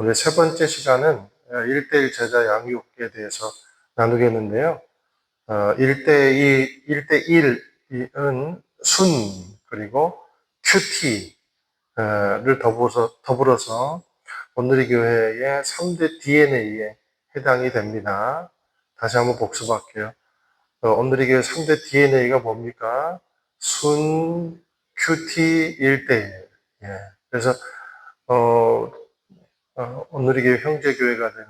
오늘 세 번째 시간은 1대1 제자 양육에 대해서 나누겠는데요. 어, 1대2, 1대1은 순, 그리고 큐티를 더불어서, 더불어서 오늘의 교회의 3대 DNA에 해당이 됩니다. 다시 한번 복습할게요. 어, 오늘의 교회 3대 DNA가 뭡니까? 순, 큐티, 1대1. 예. 그래서, 어, 어, 오늘의 교회 형제교회가 되는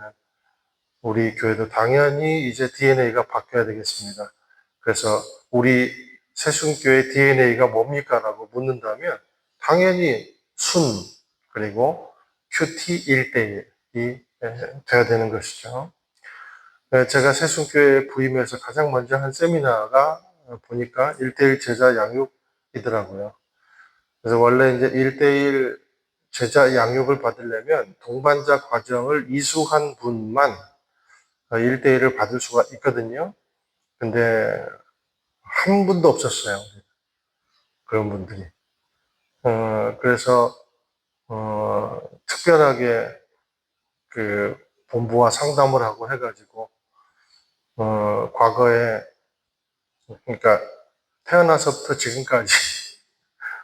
우리 교회도 당연히 이제 DNA가 바뀌어야 되겠습니다. 그래서 우리 새순교회 DNA가 뭡니까? 라고 묻는다면 당연히 순 그리고 큐티 1대1이 돼야 되는 것이죠. 네, 제가 새순교회 부임해서 가장 먼저 한 세미나가 보니까 1대1 제자 양육이더라고요. 그래서 원래 이제 1대1 제자 양육을 받으려면 동반자 과정을 이수한 분만 1대1을 받을 수가 있거든요. 근데 한 분도 없었어요. 그런 분들이. 어, 그래서, 어, 특별하게 그 본부와 상담을 하고 해가지고, 어, 과거에, 그러니까 태어나서부터 지금까지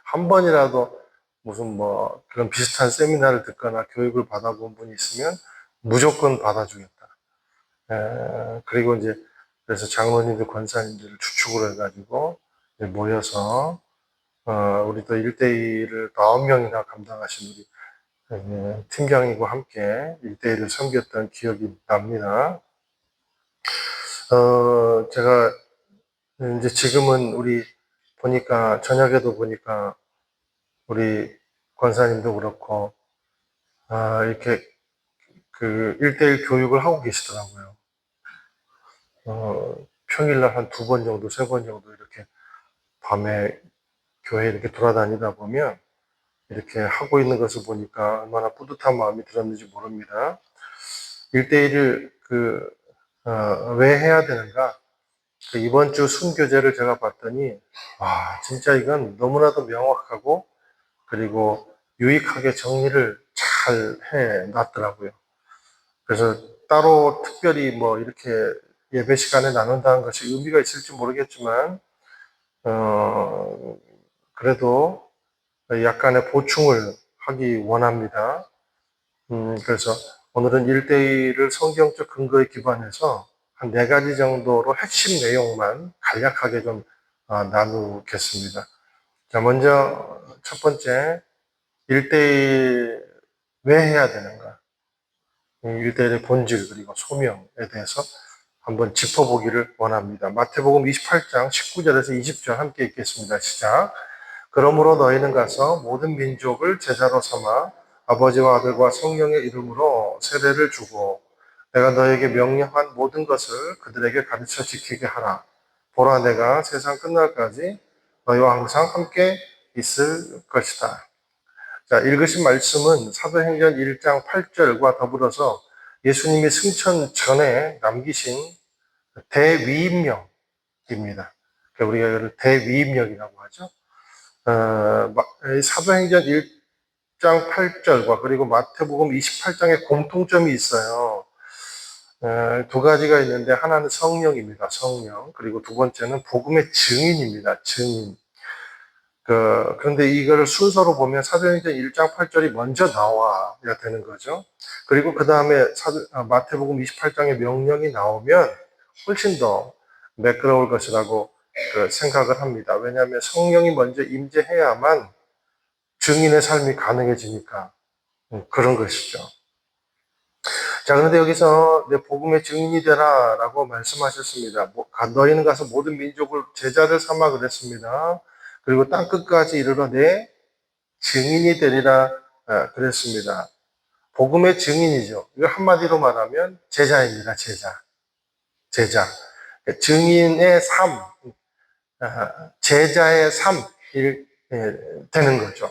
한 번이라도 무슨 뭐 그런 비슷한 세미나를 듣거나 교육을 받아본 분이 있으면 무조건 받아주겠다. 에, 그리고 이제 그래서 장로님들, 권사님들을 주축으로 해가지고 모여서 어, 우리 또 1대1을 또 9명이나 감당하신 우리 예, 팀장님과 함께 1대1을 섬겼던 기억이 납니다. 어, 제가 이제 지금은 우리 보니까 저녁에도 보니까 우리 권사님도 그렇고 아, 이렇게 그 1대1 교육을 하고 계시더라고요. 어, 평일날 한 두 번 정도, 세 번 정도 이렇게 밤에 교회 이렇게 돌아다니다 보면 이렇게 하고 있는 것을 보니까 얼마나 뿌듯한 마음이 들었는지 모릅니다. 1대1을 그, 어, 왜 해야 되는가? 그 이번 주 순교제를 제가 봤더니, 와, 진짜 이건 너무나도 명확하고, 그리고 유익하게 정리를 잘 해 놨더라고요. 그래서 따로 특별히 뭐 이렇게 예배 시간에 나눈다는 것이 의미가 있을지 모르겠지만, 어, 그래도 약간의 보충을 하기 원합니다. 음, 그래서 오늘은 1대1을 성경적 근거에 기반해서 한 네 가지 정도로 핵심 내용만 간략하게 좀 어, 나누겠습니다. 자, 먼저 첫 번째, 1대1 왜 해야 되는가? 1대1의 본질 그리고 소명에 대해서 한번 짚어보기를 원합니다. 마태복음 28장 19절에서 20절 함께 읽겠습니다. 시작. 그러므로 너희는 가서 모든 민족을 제자로 삼아 아버지와 아들과 성령의 이름으로 세례를 주고 내가 너에게 명령한 모든 것을 그들에게 가르쳐 지키게 하라. 보라 내가 세상 끝날까지 너희와 항상 함께 있을 것이다. 자, 읽으신 말씀은 사도행전 1장 8절과 더불어서 예수님이 승천 전에 남기신 대위임령입니다. 그러니까 우리가 이걸 대위임령이라고 하죠. 어, 사도행전 1장 8절과 그리고 마태복음 28장에 공통점이 있어요. 어, 두 가지가 있는데 하나는 성령입니다. 성령. 그리고 두 번째는 복음의 증인입니다. 증인. 그, 그런데 이거를 순서로 보면 사도행전 1장 8절이 먼저 나와야 되는 거죠. 그리고 그 다음에 마태복음 28장의 명령이 나오면 훨씬 더 매끄러울 것이라고 그 생각을 합니다. 왜냐하면 성령이 먼저 임재해야만 증인의 삶이 가능해지니까 음, 그런 것이죠. 자, 그런데 여기서 내 복음의 증인이 되라 라고 말씀하셨습니다. 너희는 가서 모든 민족을 제자를 삼아 그랬습니다. 그리고 땅 끝까지 이르러 내 증인이 되리라 아, 그랬습니다. 복음의 증인이죠. 이거 한마디로 말하면 제자입니다. 제자. 제자. 증인의 삶, 아, 제자의 삶이 예, 되는 거죠.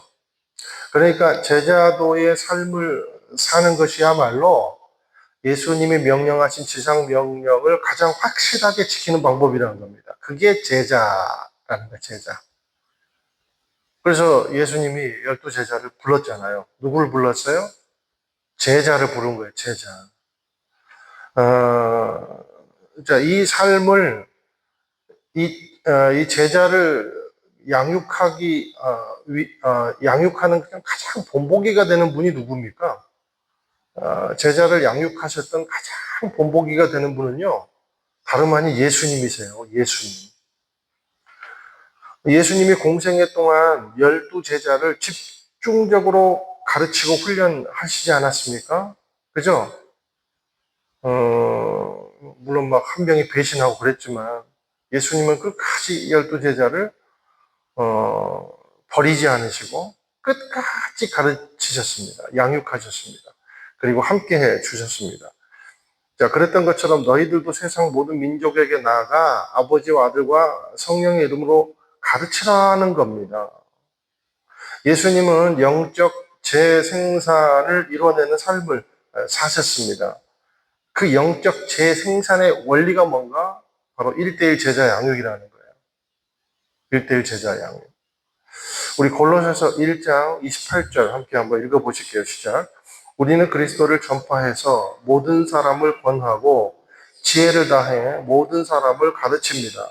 그러니까 제자도의 삶을 사는 것이야말로 예수님이 명령하신 지상 명령을 가장 확실하게 지키는 방법이라는 겁니다. 그게 제자라는 거예요, 제자. 그래서 예수님이 열두 제자를 불렀잖아요. 누구를 불렀어요? 제자를 부른 거예요, 제자. 어, 자, 이 삶을, 이, 어, 이 제자를 양육하기, 어, 위, 어, 양육하는 가장 본보기가 되는 분이 누굽니까? 어, 제자를 양육하셨던 가장 본보기가 되는 분은요, 다름 아닌 예수님이세요, 예수님. 예수님이 공생애 동안 열두 제자를 집중적으로 가르치고 훈련하시지 않았습니까? 그죠? 어, 물론 막 한 명이 배신하고 그랬지만 예수님은 끝까지 열두 제자를 어, 버리지 않으시고 끝까지 가르치셨습니다. 양육하셨습니다. 그리고 함께 해 주셨습니다. 자, 그랬던 것처럼 너희들도 세상 모든 민족에게 나아가 아버지와 아들과 성령의 이름으로 가르치라는 겁니다. 예수님은 영적 재생산을 이뤄내는 삶을 사셨습니다. 그 영적 재생산의 원리가 뭔가? 바로 1대1 제자 양육이라는 거예요. 1대1 제자 양육. 우리 골로새서 1장 28절 함께 한번 읽어보실게요. 시작. 우리는 그리스도를 전파해서 모든 사람을 권하고 지혜를 다해 모든 사람을 가르칩니다.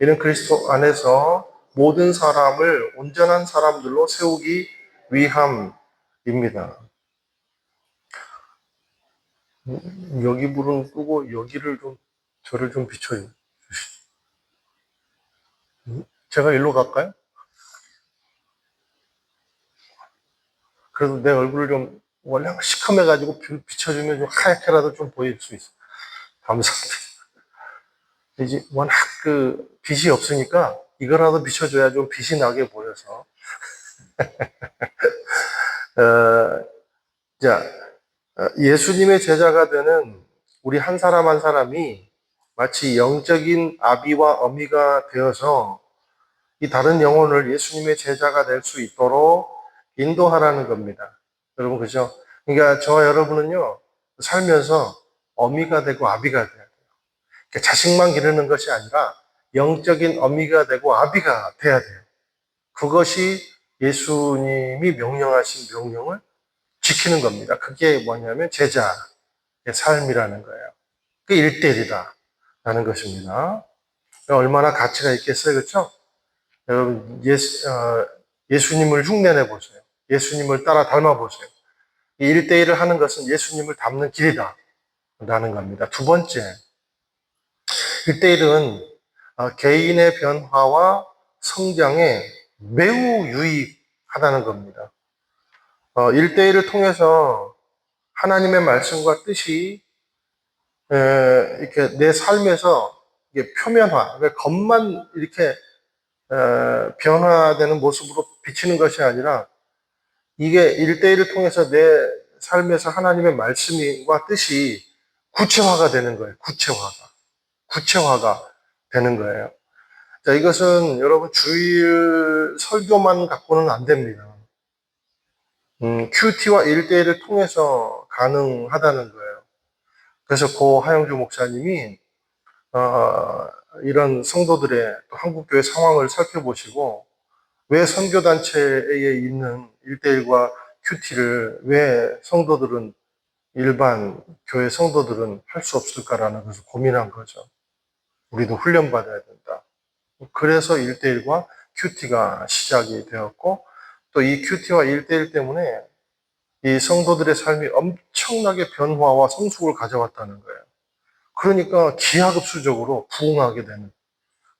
이는 그리스도 안에서 모든 사람을 온전한 사람들로 세우기 위함입니다. 여기 불은 끄고 여기를 좀 저를 좀 비춰주시. 제가 일로 갈까요? 그래도 내 얼굴을 좀 원래 시커매가지고 비춰주면 좀 하얗게라도 좀 보일 수 있어. 감사합니다. 이제 워낙 그 빛이 없으니까 이거라도 비춰줘야 좀 빛이 나게 보여서. 어, 자, 어, 예수님의 제자가 되는 우리 한 사람 한 사람이 마치 영적인 아비와 어미가 되어서 이 다른 영혼을 예수님의 제자가 될 수 있도록 인도하라는 겁니다. 여러분, 그죠? 그러니까 저와 여러분은요, 살면서 어미가 되고 아비가 돼야 돼요. 그러니까 자식만 기르는 것이 아니라 영적인 어미가 되고 아비가 돼야 돼요. 그것이 예수님이 명령하신 명령을 지키는 겁니다. 그게 뭐냐면 제자의 삶이라는 거예요. 그 일대일이다. 라는 것입니다. 얼마나 가치가 있겠어요. 그렇죠? 여러분, 예수, 어, 예수님을 흉내내 보세요. 예수님을 따라 닮아 보세요. 이 일대일을 하는 것은 예수님을 닮는 길이다. 라는 겁니다. 두 번째, 일대일은 어, 개인의 변화와 성장에 매우 유익하다는 겁니다. 어, 1대1을 통해서 하나님의 말씀과 뜻이 에, 이렇게 내 삶에서 표면화, 겉만 이렇게 에, 변화되는 모습으로 비치는 것이 아니라 이게 1대1을 통해서 내 삶에서 하나님의 말씀과 뜻이 구체화가 되는 거예요. 구체화가. 구체화가 되는 거예요. 자, 이것은 여러분 주일 설교만 갖고는 안 됩니다. 음, 큐티와 일대일을 통해서 가능하다는 거예요. 그래서 고 하영주 목사님이 어, 이런 성도들의 또 한국교회 상황을 살펴보시고 왜 선교단체에 있는 일대일과 큐티를 왜 성도들은 일반 교회 성도들은 할 수 없을까라는 것을 고민한 거죠. 우리도 훈련받아야 된다. 그래서 일대일과 큐티가 시작이 되었고 또 이 큐티와 1대1 때문에 이 성도들의 삶이 엄청나게 변화와 성숙을 가져왔다는 거예요. 그러니까 기하급수적으로 부흥하게 되는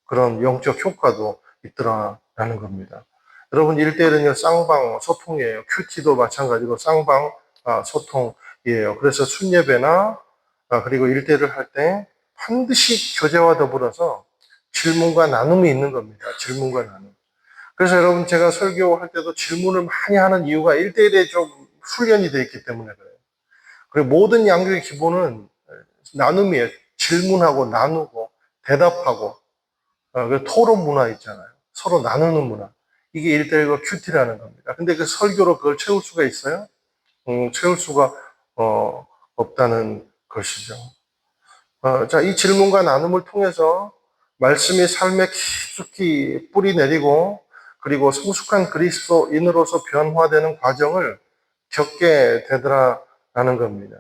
그런 영적 효과도 있더라 라는 겁니다. 여러분 1대1은요 쌍방 소통이에요. 큐티도 마찬가지로 쌍방 아, 소통이에요. 그래서 순예배나 아, 그리고 1대1을 할때 반드시 교제와 더불어서 질문과 나눔이 있는 겁니다. 질문과 나눔. 그래서 여러분 제가 설교할 때도 질문을 많이 하는 이유가 1대1에 좀 훈련이 되어 있기 때문에 그래요. 그리고 모든 양육의 기본은 나눔이에요. 질문하고 나누고 대답하고 어, 그 토론 문화 있잖아요. 서로 나누는 문화. 이게 1대1과 큐티라는 겁니다. 근데 그 설교로 그걸 채울 수가 있어요? 음, 채울 수가 어, 없다는 것이죠. 어, 자, 이 질문과 나눔을 통해서 말씀이 삶에 깊숙이 뿌리 내리고 그리고 성숙한 그리스도인으로서 변화되는 과정을 겪게 되더라라는 겁니다.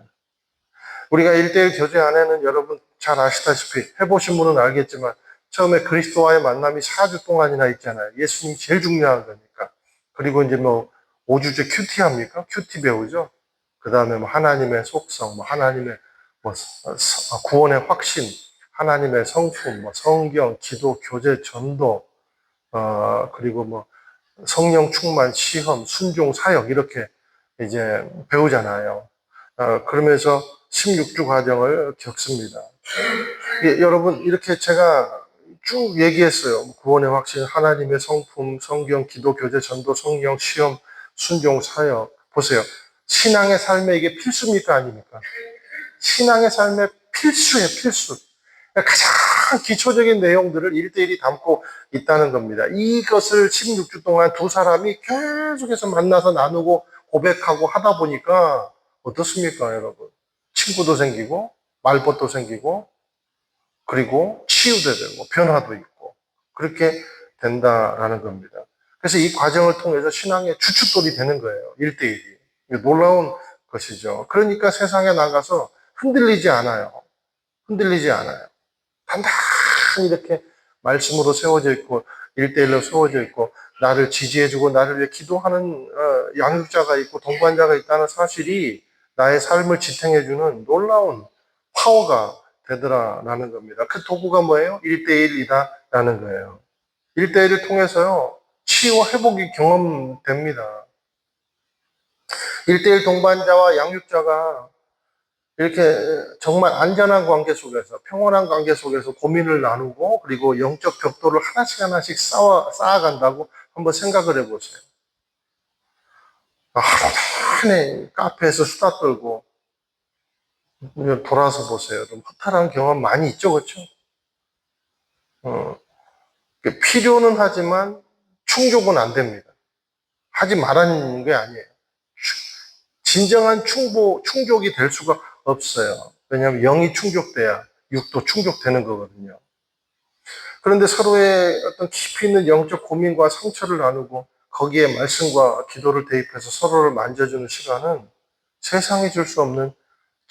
우리가 1대1 교제 안에는 여러분 잘 아시다시피 해보신 분은 알겠지만 처음에 그리스도와의 만남이 4주 동안이나 있잖아요. 예수님이 제일 중요한 거니까. 그리고 이제 뭐 5주째 큐티 합니까? 큐티 배우죠. 그 다음에 뭐 하나님의 속성, 뭐 하나님의 뭐 서- 구원의 확신, 하나님의 성품, 뭐 성경, 기도, 교제, 전도, 어, 그리고 뭐 성령 충만, 시험, 순종, 사역 이렇게 이제 배우잖아요. 어, 그러면서 16주 과정을 겪습니다. 예, 여러분 이렇게 제가 쭉 얘기했어요. 구원의 확신, 하나님의 성품, 성경, 기도, 교제, 전도, 성령, 시험, 순종, 사역. 보세요. 신앙의 삶에 이게 필수입니까? 아닙니까? 신앙의 삶의 필수예요, 필수. 가장 기초적인 내용들을 일대일이 담고 있다는 겁니다. 이것을 16주 동안 두 사람이 계속해서 만나서 나누고 고백하고 하다 보니까 어떻습니까, 여러분? 친구도 생기고, 말벗도 생기고, 그리고 치유도 되고, 변화도 있고, 그렇게 된다라는 겁니다. 그래서 이 과정을 통해서 신앙의 주춧돌이 되는 거예요. 1대1이. 놀라운 것이죠. 그러니까 세상에 나가서 흔들리지 않아요. 흔들리지 않아요. 단단히 이렇게 말씀으로 세워져 있고, 1대1로 세워져 있고, 나를 지지해주고, 나를 위해 기도하는 어, 양육자가 있고, 동반자가 있다는 사실이 나의 삶을 지탱해주는 놀라운 파워가 되더라라는 겁니다. 그 도구가 뭐예요? 1대1이다라는 거예요. 1대1을 통해서요, 치유와 회복이 경험됩니다. 1대1 동반자와 양육자가 이렇게 정말 안전한 관계 속에서, 평온한 관계 속에서 고민을 나누고, 그리고 영적 벽돌을 하나씩 하나씩 쌓아, 쌓아간다고 한번 생각을 해보세요. 아, 하루 종일 카페에서 수다 떨고, 돌아서 보세요. 좀 허탈한 경험 많이 있죠, 그렇죠? 어, 필요는 하지만 충족은 안 됩니다. 하지 말라는 게 아니에요. 진정한 충보, 충족이 될 수가 없어요. 왜냐하면 영이 충족돼야 육도 충족되는 거거든요. 그런데 서로의 어떤 깊이 있는 영적 고민과 상처를 나누고 거기에 말씀과 기도를 대입해서 서로를 만져주는 시간은 세상이 줄 수 없는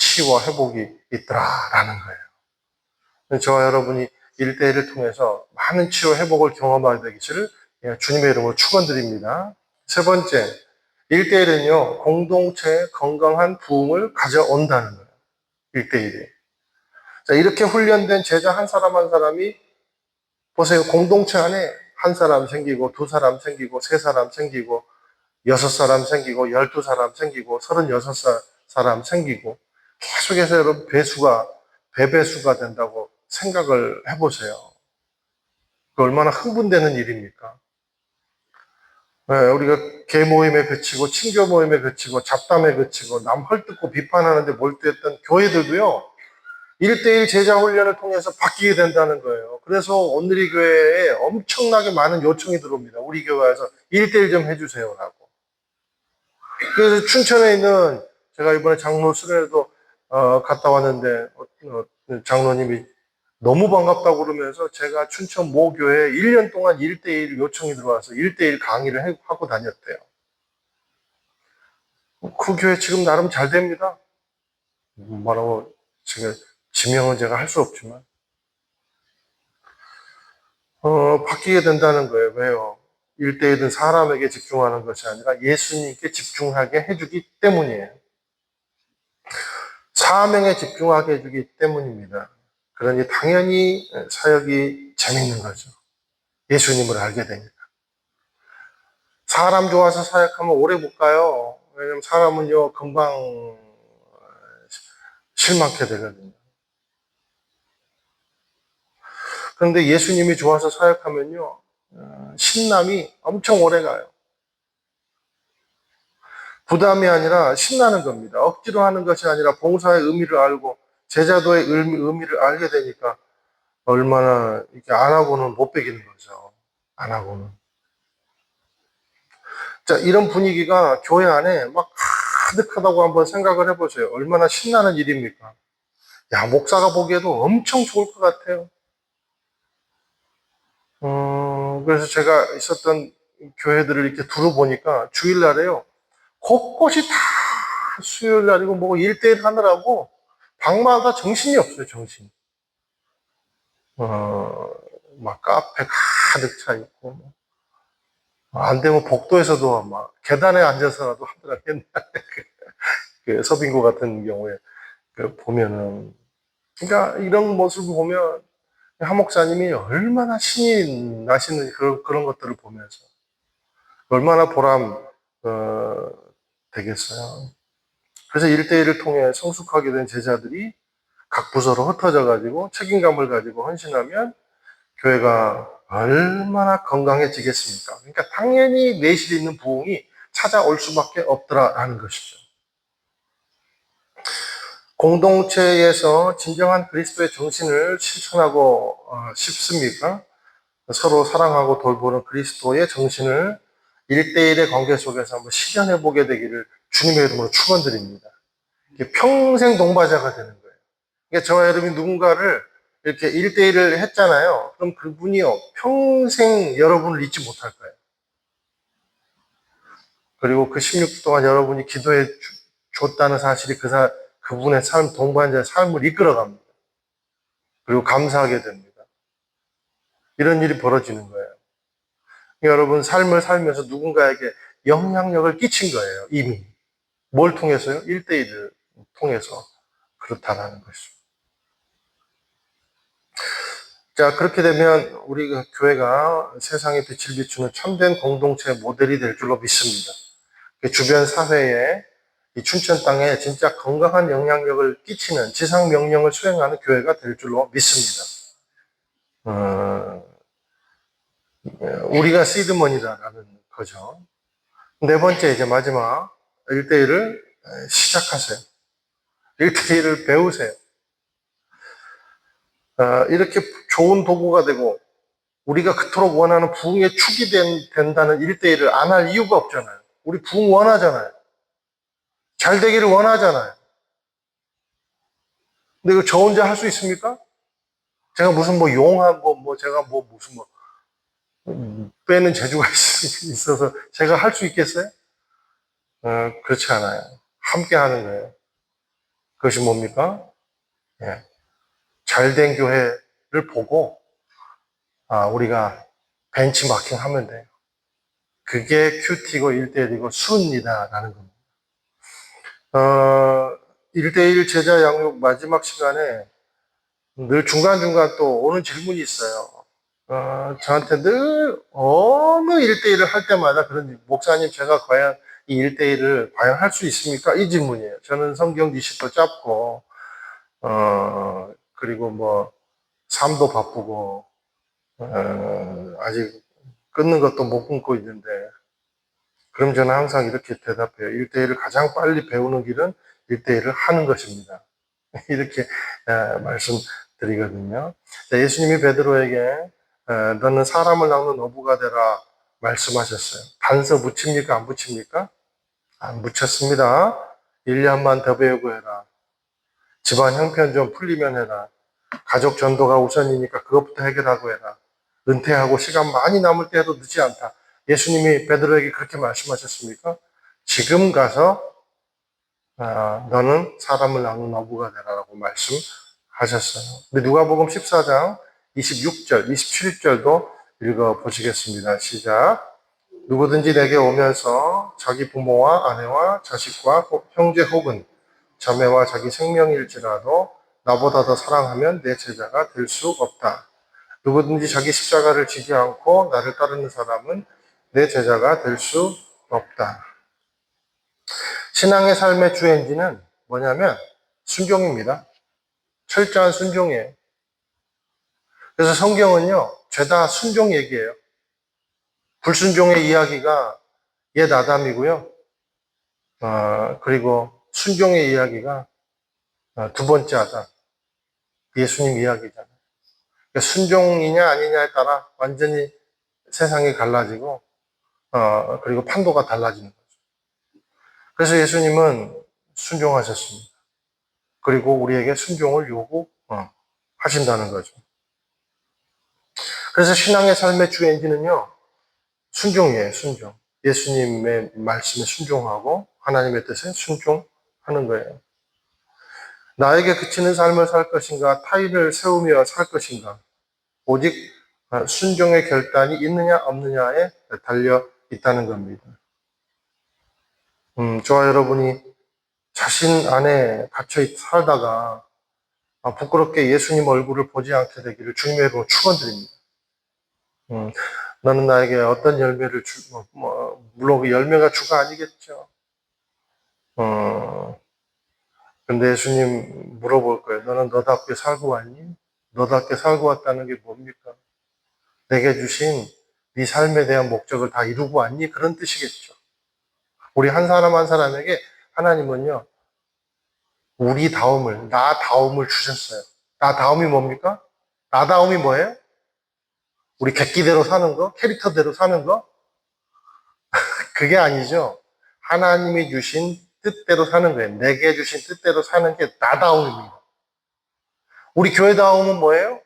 치유와 회복이 있더라라는 거예요. 저와 여러분이 일대일을 통해서 많은 치유 회복을 경험하게 되기를 주님의 이름으로 축원드립니다. 세 번째, 일대일은요 공동체의 건강한 부흥을 가져온다는 거예요. 일대일이. 자 이렇게 훈련된 제자 한 사람 한 사람이 보세요 공동체 안에 한 사람 생기고 두 사람 생기고 세 사람 생기고 여섯 사람 생기고 열두 사람 생기고 서른여섯 사람 생기고 계속해서 여러분 배수가 배배수가 된다고 생각을 해보세요. 그 얼마나 흥분되는 일입니까? 네, 우리가 개 모임에 그치고 친교 모임에 그치고 잡담에 그치고 남 헐뜯고 비판하는데 몰두했던 교회들도요. 1대1 제자 훈련을 통해서 바뀌게 된다는 거예요. 그래서 오늘이 교회에 엄청나게 많은 요청이 들어옵니다. 우리 교회에서 1대1 좀 해주세요라고. 그래서 춘천에 있는 제가 이번에 장로 수련회도 어, 갔다 왔는데 어, 어, 장로님이 너무 반갑다고 그러면서 제가 춘천 모교에 1년 동안 1대1 요청이 들어와서 1대1 강의를 해- 하고 다녔대요. 그 교회 지금 나름 잘 됩니다. 뭐라고 지금 지명은 제가 할 수 없지만 어, 바뀌게 된다는 거예요. 왜요? 1대1은 사람에게 집중하는 것이 아니라 예수님께 집중하게 해주기 때문이에요. 사명에 집중하게 해주기 때문입니다. 그러니 당연히 사역이 재밌는 거죠. 예수님을 알게 되니까. 사람 좋아서 사역하면 오래 못 가요. 왜냐면 사람은요, 금방 실망케 되거든요. 그런데 예수님이 좋아서 사역하면요, 어, 신남이 엄청 오래 가요. 부담이 아니라 신나는 겁니다. 억지로 하는 것이 아니라 봉사의 의미를 알고 제자도의 의미, 의미를 알게 되니까 얼마나 이렇게 안 하고는 못 베기는 거죠. 안 하고는. 자, 이런 분위기가 교회 안에 막 가득하다고 한번 생각을 해보세요. 얼마나 신나는 일입니까? 야, 목사가 보기에도 엄청 좋을 것 같아요. 음, 그래서 제가 있었던 교회들을 이렇게 둘러보니까 주일날에요. 곳곳이 다 수요일 날이고 뭐고 일대일 하느라고 방마다 정신이 없어요, 정신. 어, 막 카페 가득 차 있고, 뭐. 안 되면 복도에서도 막 계단에 앉아서라도 하더라고요. 옛날에 그, 그 서빙고 같은 경우에 그 보면은. 그러니까 이런 모습을 보면 한 목사님이 얼마나 신이 나시는 그런, 그런 것들을 보면서 얼마나 보람, 어, 되겠어요. 그래서 일대일을 통해 성숙하게 된 제자들이 각 부서로 흩어져 가지고 책임감을 가지고 헌신하면 교회가 얼마나 건강해지겠습니까? 그러니까 당연히 내실 있는 부흥이 찾아올 수밖에 없더라라는 것이죠. 공동체에서 진정한 그리스도의 정신을 실천하고 어, 싶습니까? 서로 사랑하고 돌보는 그리스도의 정신을 일대일의 관계 속에서 한번 실현해 보게 되기를 주님의 이름으로 축원드립니다. 평생 동반자가 되는 거예요. 그러니까 저와 여러분이 누군가를 이렇게 일대일을 했잖아요. 그럼 그분이요 평생 여러분을 잊지 못할 거예요. 그리고 그 16주 동안 여러분이 기도해 주- 줬다는 사실이 그 사, 그분의 삶, 동반자의 삶을 이끌어 갑니다. 그리고 감사하게 됩니다. 이런 일이 벌어지는 거예요. 여러분, 삶을 살면서 누군가에게 영향력을 끼친 거예요, 이미. 뭘 통해서요? 1대1을 통해서 그렇다라는 것이죠. 자, 그렇게 되면 우리 그 교회가 세상에 빛을 비추는 참된 공동체 모델이 될 줄로 믿습니다. 그 주변 사회에 이 춘천 땅에 진짜 건강한 영향력을 끼치는 지상 명령을 수행하는 교회가 될 줄로 믿습니다. 어, 우리가 시드머니다라는 거죠. 네 번째, 이제 마지막 1대1을 시작하세요. 1대1을 배우세요. 어, 이렇게 좋은 도구가 되고 우리가 그토록 원하는 부흥의 축이 된, 된다는 1대1을 안 할 이유가 없잖아요. 우리 부흥 원하잖아요. 잘 되기를 원하잖아요. 근데 이거 저 혼자 할 수 있습니까? 제가 무슨 뭐 용하고 뭐 제가 뭐 무슨 뭐 음, 빼는 재주가 있- 있어서 제가 할 수 있겠어요? 어, 그렇지 않아요. 함께 하는 거예요. 그것이 뭡니까? 예. 잘된 교회를 보고 아, 우리가 벤치마킹 하면 돼요. 그게 큐티고 1대1이고 수입니다라는 겁니다. 어, 1대1 제자 양육 마지막 시간에 늘 중간중간 또 오는 질문이 있어요. 어, 저한테 늘 어느 1대1을 할 때마다 그런 목사님 제가 과연 이 1대1을 과연 할 수 있습니까? 이 질문이에요. 저는 성경 지식도 짧고 어, 그리고 뭐 삶도 바쁘고 어, 아직 끊는 것도 못 끊고 있는데 그럼 저는 항상 이렇게 대답해요. 1대1을 가장 빨리 배우는 길은 1대1을 하는 것입니다. 이렇게 에, 말씀드리거든요. 자, 예수님이 베드로에게 에, 너는 사람을 낳는 어부가 되라 말씀하셨어요. 단서 붙입니까? 안 붙입니까? 안 붙였습니다. 1년만 더 배우고 해라. 집안 형편 좀 풀리면 해라. 가족 전도가 우선이니까 그것부터 해결하고 해라. 은퇴하고 시간 많이 남을 때 해도 늦지 않다. 예수님이 베드로에게 그렇게 말씀하셨습니까? 지금 가서 아, 너는 사람을 낳는 어부가 되라라고 말씀하셨어요. 근데 누가복음 14장 26절, 27절도 읽어 보시겠습니다. 시작. 누구든지 내게 오면서 자기 부모와 아내와 자식과 혹- 형제 혹은 자매와 자기 생명일지라도 나보다 더 사랑하면 내 제자가 될 수 없다. 누구든지 자기 십자가를 지지 않고 나를 따르는 사람은 내 제자가 될 수 없다. 신앙의 삶의 주엔진은 뭐냐면 순종입니다. 철저한 순종이에요. 그래서 성경은요, 죄다 순종 얘기예요. 불순종의 이야기가 옛 아담이고요. 어, 그리고 순종의 이야기가 어, 두 번째 아담. 예수님 이야기잖아요. 그러니까 순종이냐 아니냐에 따라 완전히 세상이 갈라지고, 어, 그리고 판도가 달라지는 거죠. 그래서 예수님은 순종하셨습니다. 그리고 우리에게 순종을 요구, 어, 하신다는 거죠. 그래서 신앙의 삶의 주 엔진은요, 순종이에요, 순종. 예수님의 말씀에 순종하고, 하나님의 뜻에 순종하는 하는 거예요. 나에게 그치는 삶을 살 것인가, 타인을 세우며 살 것인가, 오직 순종의 결단이 있느냐, 없느냐에 달려 있다는 겁니다. 음, 저와 여러분이 자신 안에 갇혀 살다가 아, 부끄럽게 예수님 얼굴을 보지 않게 되기를 주님의 이름으로 축원드립니다. 음, 너는 나에게 어떤 열매를 주, 뭐, 뭐, 물론 그 열매가 주가 아니겠죠. 어, 근데 예수님 물어볼 거예요. 너는 너답게 살고 왔니? 너답게 살고 왔다는 게 뭡니까? 내게 주신 네 삶에 대한 목적을 다 이루고 왔니? 그런 뜻이겠죠. 우리 한 사람 한 사람에게 하나님은요, 우리 다움을, 나 다움을 주셨어요. 나 다움이 뭡니까? 나 다움이 뭐예요? 우리 객기대로 사는 거? 캐릭터대로 사는 거? 그게 아니죠. 하나님이 주신 뜻대로 사는 거예요. 내게 주신 뜻대로 사는 게 나다움입니다. 우리 교회다움은 뭐예요?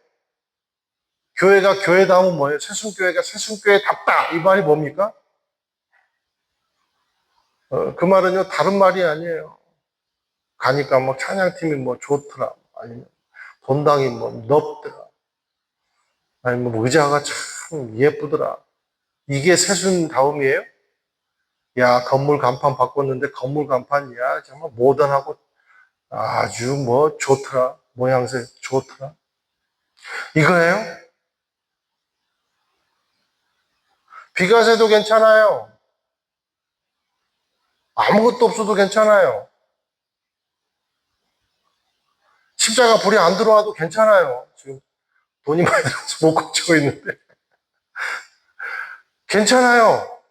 교회가 교회다움은 뭐예요? 새순교회가 새순교회답다. 이 말이 뭡니까? 어, 그 말은요, 다른 말이 아니에요. 가니까 뭐 찬양팀이 뭐 좋더라. 아니면 본당이 뭐 넓더라. 아니면 뭐 의자가 참 예쁘더라. 이게 세순다움이에요? 야, 건물 간판 바꿨는데 건물 간판이야. 정말 모던하고 아주 뭐 좋더라. 모양새 좋더라. 이거예요? 비가 새도 괜찮아요. 아무것도 없어도 괜찮아요. 십자가 불이 안 들어와도 괜찮아요. 지금 돈이 많이 들어서 못 고치고 있는데. 괜찮아요.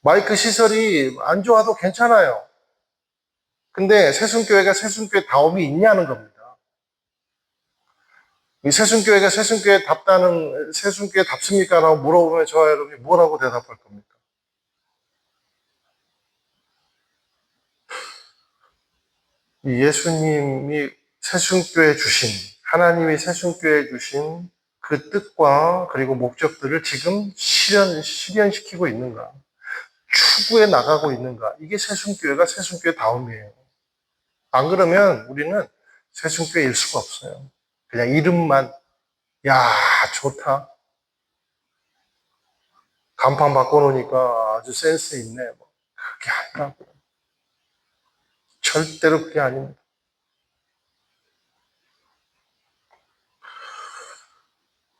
마이크 시설이 안 좋아도 괜찮아요. 근데 새순교회가 새순교회 다움이 있냐는 겁니다. 이 새순교회가 새순교회 답다는, 새순교회 답습니까? 라고 물어보면 저와 여러분이 뭐라고 대답할 겁니까? 예수님이 새순교회 주신, 하나님이 새순교회 주신 그 뜻과 그리고 목적들을 지금 실현, 실현시키고 있는가? 추구해 나가고 있는가? 이게 새순교회가 새순교회 다움이에요. 안 그러면 우리는 새순교회일 수가 없어요. 그냥 이름만, 야, 좋다. 간판 바꿔놓으니까 아주 센스 있네. 뭐. 그게 아니라고. 절대로 그게 아닙니다.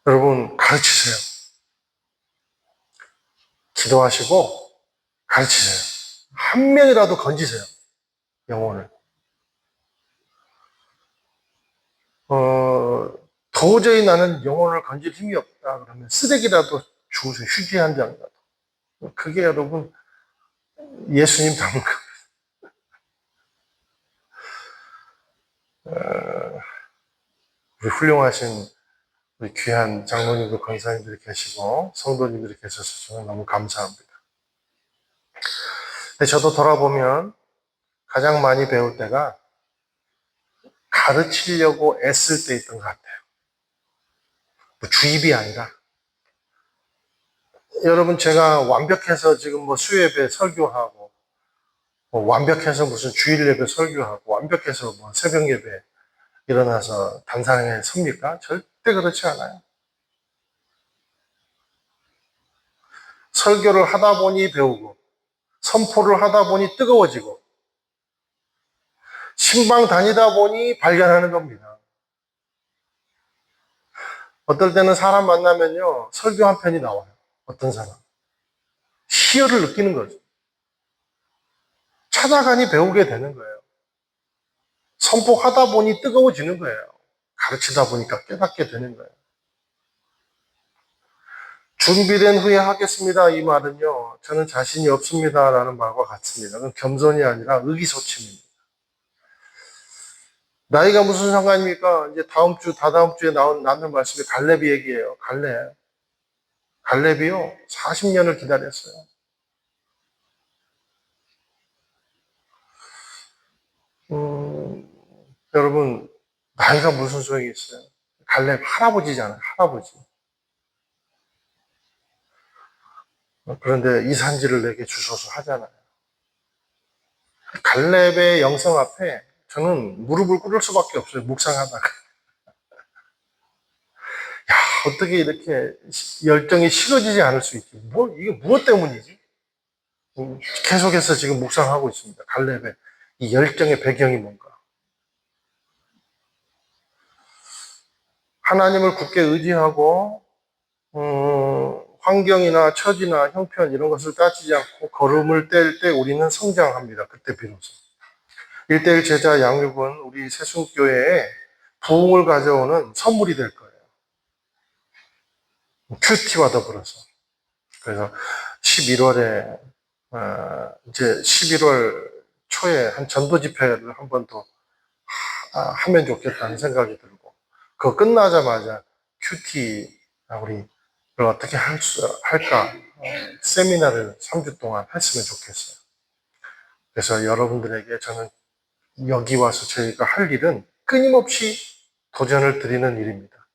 여러분, 가르치세요. 기도하시고, 가르치세요. 한 명이라도 건지세요. 영혼을. 어, 도저히 나는 영혼을 건질 힘이 없다. 그러면 쓰레기라도 주우세요. 휴지 한 장이라도. 그게 여러분, 예수님 닮은 겁니다. 어, 우리 훌륭하신 우리 귀한 장로님들, 권사님들이 계시고 성도님들이 계셔서 저는 너무 감사합니다. 근데 저도 돌아보면 가장 많이 배울 때가 가르치려고 애쓸 때 있던 것 같아요. 뭐 주입이 아니라. 여러분, 제가 완벽해서 지금 뭐 수예배 설교하고, 뭐 완벽해서 무슨 주일 예배 설교하고, 완벽해서 뭐 새벽 예배 일어나서 단상에 섭니까? 절대 그렇지 않아요. 설교를 하다 보니 배우고, 선포를 하다 보니 뜨거워지고, 신방 다니다 보니 발견하는 겁니다. 어떨 때는 사람 만나면요, 설교 한 편이 나와요. 어떤 사람. 희열을 느끼는 거죠. 찾아가니 배우게 되는 거예요. 선포하다 보니 뜨거워지는 거예요. 가르치다 보니까 깨닫게 되는 거예요. 준비된 후에 하겠습니다. 이 말은요, 저는 자신이 없습니다. 라는 말과 같습니다. 그건 겸손이 아니라 의기소침입니다. 나이가 무슨 상관입니까? 이제 다음 주, 다다음 주에 나온, 나는 말씀이 갈렙이 얘기예요. 갈렙. 갈렙이요, 40년을 기다렸어요. 음, 여러분, 나이가 무슨 소용이 있어요? 갈렙 할아버지잖아요, 할아버지. 그런데 이 산지를 내게 주소서 하잖아요. 갈렙의 영성 앞에 저는 무릎을 꿇을 수밖에 없어요. 묵상하다가. 야, 어떻게 이렇게 시- 열정이 식어지지 않을 수 있지? 뭐, 이게 무엇 때문이지? 음, 계속해서 지금 묵상하고 있습니다. 갈렙의 이 열정의 배경이 뭔가. 하나님을 굳게 의지하고, 음, 환경이나 처지나 형편 이런 것을 따지지 않고 걸음을 뗄 때 우리는 성장합니다. 그때 비로소. 일대일 제자 양육은 우리 세순교회에 부흥을 가져오는 선물이 될 거예요. 큐티와 더불어서. 그래서 11월에, 어, 이제 11월 초에 한 전도 집회를 한 번 더 하면 좋겠다는 생각이 들고, 그거 끝나자마자 큐티, 아, 우리 를 어떻게 할 수, 할까, 어, 세미나를 3주 동안 했으면 좋겠어요. 그래서 여러분들에게 저는 여기 와서 저희가 할 일은 끊임없이 도전을 드리는 일입니다.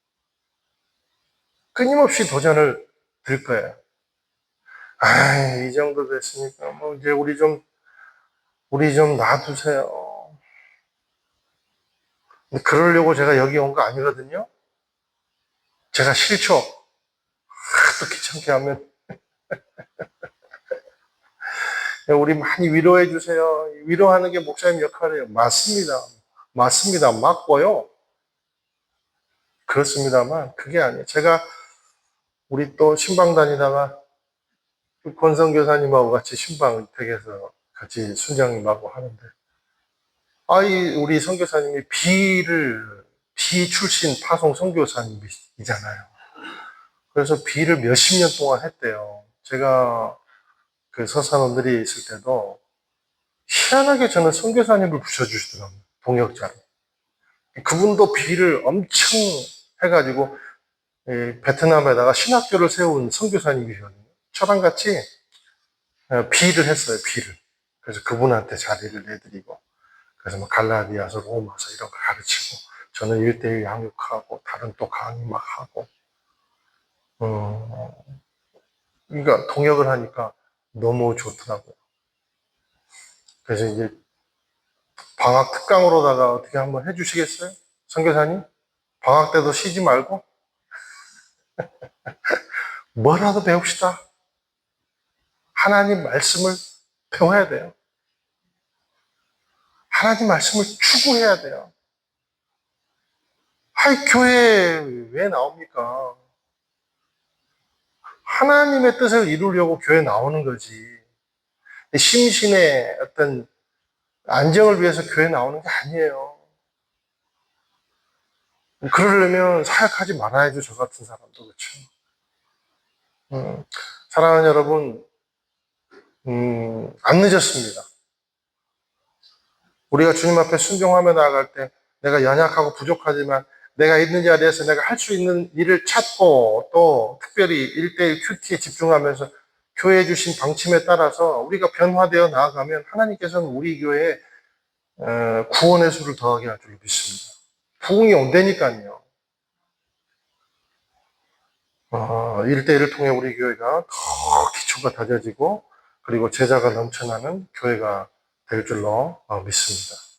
끊임없이 도전을 드릴 거예요. 아, 이 정도 됐으니까 뭐 이제 우리 좀 우리 좀 놔두세요. 그러려고 제가 여기 온 거 아니거든요. 제가 싫죠. 하도 귀찮게 하면 우리 많이 위로해 주세요. 위로하는 게 목사님 역할이에요. 맞습니다. 맞습니다. 맞고요. 그렇습니다만 그게 아니에요. 제가 우리 또 신방 다니다가 그 권성 교사님하고 같이 신방 댁에서 같이 순장님하고 하는데 아이 우리 선교사님이 비를 비 출신 파송 선교사님이잖아요. 그래서 비를 몇십 년 동안 했대요. 제가 그 서산원들이 있을 때도 희한하게 저는 선교사님을 붙여주시더라고요. 동역자로. 그분도 비를 엄청 해가지고 이 베트남에다가 신학교를 세운 선교사님이거든요. 저랑 같이 어, 비를 했어요. 비를. 그래서 그분한테 자리를 내드리고 그래서 뭐 갈라디아서 로마서 이런 거 가르치고 저는 일대일 양육하고 다른 또 강의 막 하고 어, 그러니까 동역을 하니까 너무 좋더라고요. 그래서 이제 방학 특강으로다가 어떻게 한번 해주시겠어요? 선교사님? 방학 때도 쉬지 말고 뭐라도 배웁시다. 하나님 말씀을 배워야 돼요. 하나님 말씀을 추구해야 돼요. 하이 교회 왜 나옵니까? 하나님의 뜻을 이루려고 교회 나오는 거지. 심신의 어떤 안정을 위해서 교회 나오는 게 아니에요. 그러려면 사역하지 말아야죠, 저 같은 사람도 그렇죠. 음, 사랑하는 여러분, 음, 안 늦었습니다. 우리가 주님 앞에 순종하며 나아갈 때 내가 연약하고 부족하지만 내가 있는 자리에서 내가 할 수 있는 일을 찾고 또 특별히 1대1 큐티에 집중하면서 교회에 주신 방침에 따라서 우리가 변화되어 나아가면 하나님께서는 우리 교회에 어, 구원의 수를 더하게 할 줄 믿습니다. 부흥이 온다니까요. 어, 1대1을 통해 우리 교회가 더 기초가 다져지고 그리고 제자가 넘쳐나는 교회가 될 줄로 어, 믿습니다.